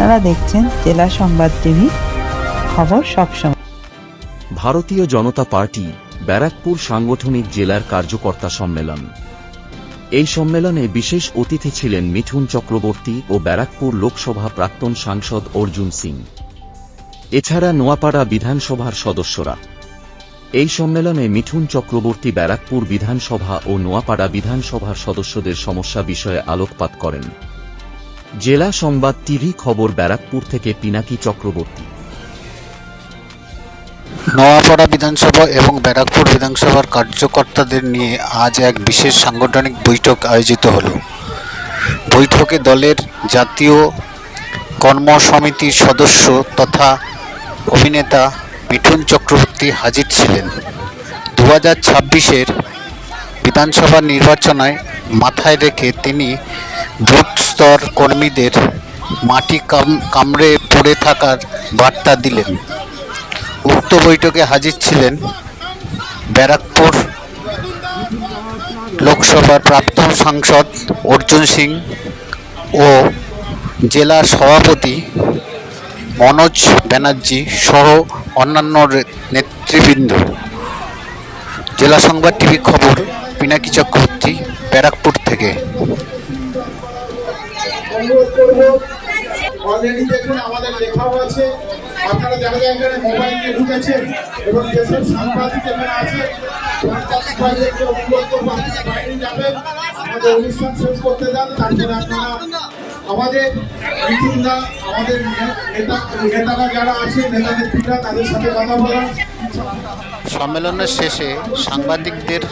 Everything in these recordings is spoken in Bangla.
আপনারা দেখছেন জেলা সংবাদ টিভি, খবর সবসময় ভারতীয় জনতা পার্টি, ব্যারাকপুর সাংগঠনিক জেলার কার্যকর্তা সম্মেলন। এই সম্মেলনে বিশেষ অতিথি ছিলেন মিঠুন চক্রবর্তী ও ব্যারাকপুর লোকসভা প্রাক্তন সাংসদ অর্জুন সিং। এছাড়া নোয়াপাড়া বিধানসভার সদস্যরা। এই সম্মেলনে মিঠুন চক্রবর্তী ব্যারাকপুর বিধানসভা ও নোয়াপাড়া বিধানসভার সদস্যদের সমস্যা বিষয়ে আলোকপাত করেন। জেলা সংবাদ টিভি খবর ব্যারাকপুর থেকে পিনাকি চক্রবর্তী। নোয়াপাড়া বিধানসভা এবং ব্যারাকপুর বিধানসভার কার্যকর্তাদের নিয়ে আজ এক বিশেষ সাংগঠনিক বৈঠক আয়োজিত হলো। বৈঠকে দলের জাতীয় কর্মসমিতির সদস্য তথা অভিনেতা মিঠুন চক্রবর্তী হাজির ছিলেন। দু হাজার ছাব্বিশের বিধানসভা নির্বাচনায় মাথায় রেখে তিনি বুথ স্তর কর্মীদের মাটি কাম, কামড়ে পড়ে থাকার বার্তা দিলেন। উক্ত বৈঠকে হাজির ছিলেন ব্যারাকপুর লোকসভার প্রাক্তন সাংসদ অর্জুন সিং ও জেলার সভাপতি মনোজ ব্যানার্জি সহ অন্যান্য নেতৃবৃন্দ। জেলা সংবাদ টিভি খবর, পিনাকি চক্রবর্তী, ব্যারাকপুর থেকে। অনুরোধ করব। অলরেডি দেখুন, আমাদের লেখাও আছে। আপনারা যারা যারা এখানে মোবাইল নিয়ে ঢুকেছেন এবং যেসব সাংবাদিক এখানে আছে। যাবেন, আমাদের করতে আমাদের নেতারা যারা সম্মেলনের শেষে সাংবাদিকদের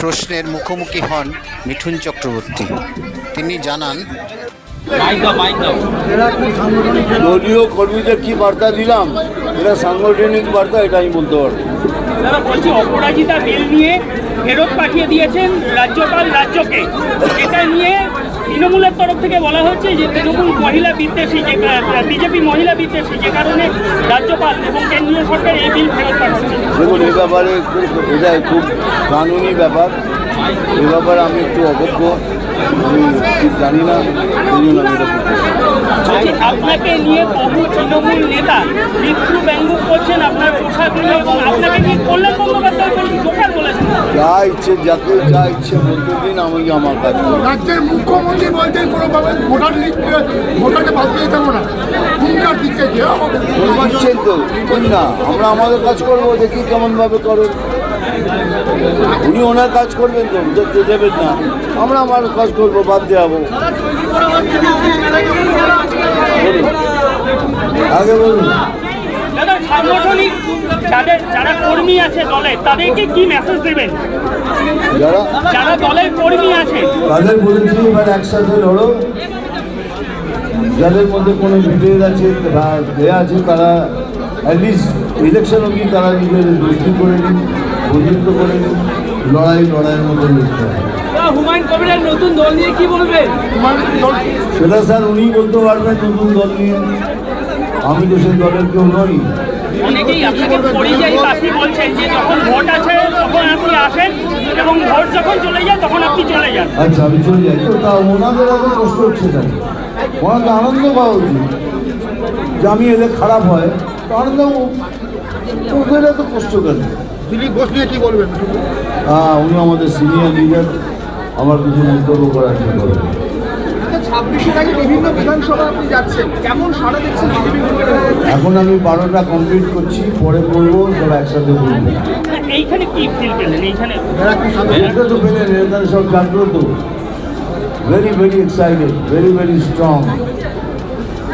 প্রশ্নের মুখোমুখি হন মিঠুন চক্রবর্তী। তিনি জানান দলীয় কর্মীদের কি বার্তা দিলাম? এটা সাংগঠনিক বার্তা এটা আমি বলতে পারব। তারা বলছি অপরাজিতা বিল নিয়ে ফেরত পাঠিয়ে দিয়েছেন রাজ্যপাল রাজ্যকে। এটা নিয়ে তৃণমূলের তরফ থেকে বলা হচ্ছে যে তৃণমূল মহিলা বিদ্বেষী যে বিজেপি মহিলা বিদ্বেষী যে কারণে রাজ্যপাল এবং কেন্দ্রীয় সরকার এই বিল ফেরত দেখুন, এ ব্যাপারে এটা খুব কানুনি ব্যাপার। এ ব্যাপারে আমি একটু অবজ্ঞ। আমি জানি না, এই জন্য আমি এটা আপনাকে নিয়ে বহু তৃণমূল নেতা মৃত্যু ব্যঙ্গ করছেন আপনার পোশাক নিয়ে এবং আপনাকে নিয়ে কল্যাণ বন্দ্যোপাধ্যায় জোকার বলেছেন? যা ইচ্ছে যাকে যা ইচ্ছে বলতে দিন আমি আমার করব রাজ্যের মুখ্যমন্ত্রী বলছেন কোনোভাবে ভোটার লিস্ট ভোটারকে দিয়ে দেবো না। হুঙ্কার দিচ্ছে তো না আমরা আমাদের কাজ করব দেখি কেমনভাবে করেন উনি ওনার কাজ করবেন তো দেখতে দেবেন না। আমরা আমার কাজ করব বাদ দেওয়াবো আগে বলুন। সাংগঠনিক যাদের যারা কর্মী আছে দলের তাদেরকে কি মেসেজ দেবেন? যারা যারা দলের কর্মী আছে। তাদের বলেছি এবার একসাথে লড়ো। যাদের মধ্যে কোনো বিভেদ আছে বা দেয়া আছে তারা অ্যাটলিস্ট ইলেকশন অবধি তারা নিজেদের দোষী করে নিন বন্ধুত্ব করে লড়াই লড়াইয়ের মধ্যে লিখতে কবিরের নতুন দল নিয়ে কি বলবেন সেটা স্যার উনিই বলতে পারবেন নতুন দল নিয়ে। আমি তো সেই দলের কেউ নই। অনেকেই আপনাকে পরিযায়ী বাসী বলছেন যে যখন ভোট আছে তখন আপনি আসেন এবং ভোট যখন চলে যায় তখন আপনি চলে যান। আচ্ছা আমি চলে যাই। তো তা ওনাদের কষ্ট হচ্ছে কেন? আনন্দ পাওয়া উচিত। যে আমি এলে খারাপ হয় তো আনন্দ ওদের এত কষ্ট কেন? দিলীপ ঘোষ নিয়ে কি বলবেন? হ্যাঁ উনি আমাদের সিনিয়র লিডার আমার কিছু মন্তব্য করার জন্য বিভিন্ন বিধানসভা আপনি যাচ্ছেন। কেমন সারা দেখছেন বিজেপি এখন আমি বারোটা কমপ্লিট করছি পরে করব একসাথে করব এইখানে কি ফিল পেলেন? এইখানে এটা তো পেলেন এরা সব জাগ্রত। Very very excited very very strong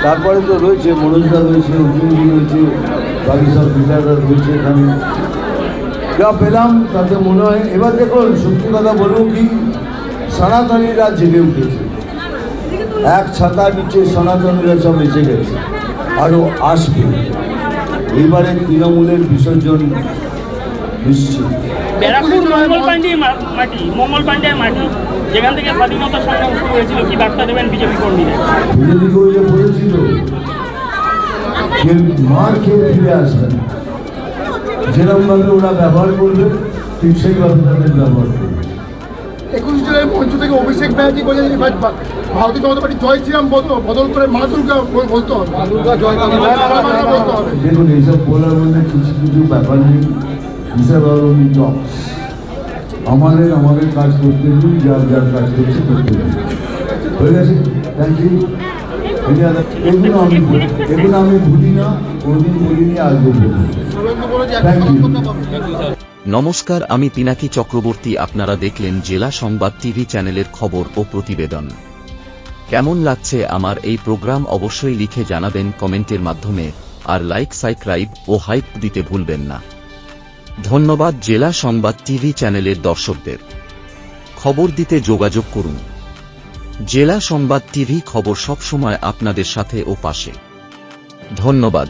তারপরে তো রয়েছে মনোজদা রয়েছে অর্জুনজি রয়েছে বাকি সব লিডাররা রয়েছে এখানে। যা পেলাম তাতে মনে হয় এবার দেখুন সত্যি কথা বলব কি সনাতনীরা জেগে উঠেছে। এক ছাতা নিচে সনাতনীরা সব এসে গেছে আরও আসবে। এইবারে তৃণমূলের বিসর্জন নিশ্চিত। ব্যারাকপুর মঙ্গল পাণ্ডের মাটি মঙ্গল পাণ্ডের মাটি যেখান থেকে স্বাধীনতা সংগ্রাম শুরু হয়েছিল কি বার্তা দেবেন বিজেপি কর্মীদের? বিজেপি করে পড়েছি মার খেয়ে ফিরে আসবেন। যেরকমভাবে ওরা ব্যবহার করবে ঠিক সেইভাবে তাদের ব্যবহার করবে। একুশ জুলাই মঞ্চ থেকে অভিষেক ব্যানার্জি বলেছেন এবার ভারতীয় জনতা পার্টি জয় শ্রীরাম বদল বদল করে মা দুর্গা বল- বলতে হবে। দেখুন এইসব বলার মধ্যে কিছু কিছু ব্যাপার নেই। হিসাব আমি টক্স আমাদের আমাদের কাজ করতে দিন যার যার কাজ করছে করতে দিন। হয়ে গেছে? থ্যাংক ইউ এগুলো আমি এগুলো আমি ভুলি না বলিনি নমস্কার, আমি পিনাকি চক্রবর্তী। আপনারা দেখলেন জেলা সংবাদ টিভি চ্যানেলের খবর ও প্রতিবেদন। কেমন লাগছে আমার এই প্রোগ্রাম অবশ্যই লিখে জানাবেন কমেন্টের মাধ্যমে, আর লাইক, সাবস্ক্রাইব ও হাইপ দিতে ভুলবেন না। ধন্যবাদ জেলা সংবাদ টিভি চ্যানেলের দর্শকদের। খবর দিতে যোগাযোগ করুন। জেলা সংবাদ টিভি খবর সবসময় আপনাদের সাথে ও পাশে। ধন্যবাদ।